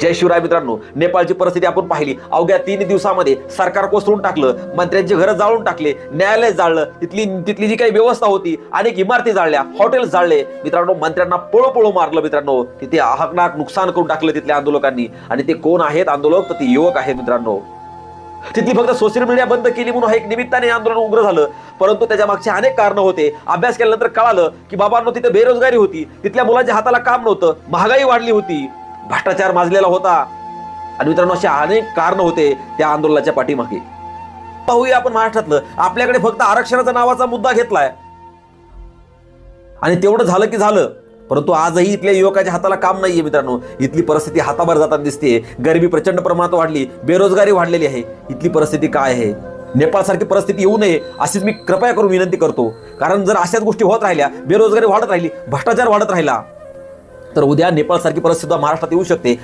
जय शिवराय मित्रांनो नेपाळची परिस्थिती आपण पाहिली. अवघ्या तीन दिवसामध्ये सरकार कोसळून टाकलं मंत्र्यांची घरं जाळून टाकले न्यायालय जाळलं तिथली तिथली जी काही व्यवस्था होती अनेक इमारती जाळल्या हॉटेल जाळले. मित्रांनो मंत्र्यांना पळो पळो मारलं मित्रांनो. तिथे अहकनाक नुकसान करून टाकलं तिथल्या आंदोलकांनी. आणि ते कोण आहेत? आंदोलक तर ते युवक आहेत मित्रांनो. तिथली फक्त सोशल मीडिया बंद केली म्हणून एक निमित्ताने आंदोलन उग्र झालं. परंतु त्याच्या मागचे अनेक कारण होते. अभ्यास केल्यानंतर कळालं की बाबांनो तिथे बेरोजगारी होती. तिथल्या मुलांच्या हाताला काम नव्हतं. महागाई वाढली होती. भ्रष्टाचार माजलेला होता. आणि मित्रांनो असे अनेक कारण होते त्या आंदोलनाच्या पाठीमागे. पाहूया आपण महाराष्ट्रातलं. आपल्याकडे फक्त आरक्षणाचा नावाचा मुद्दा घेतलाय. आणि तेवढं झालं की झालं. परंतु आजही इथल्या युवकाच्या हाताला काम नाहीये मित्रांनो. इथली परिस्थिती हाताबाहेर जाताना दिसते गरिबी प्रचंड प्रमाणात वाढली. बेरोजगारी वाढलेली आहे. इथली परिस्थिती काय आहे? नेपाळसारखी परिस्थिती येऊ नये अशीच मी कृपया करून विनंती करतो. कारण जर अशाच गोष्टी होत राहिल्या बेरोजगारी वाढत राहिली भ्रष्टाचार वाढत राहिला तर उद्या नेपाळसारखी परिस्थिती महाराष्ट्रात येऊ शकते.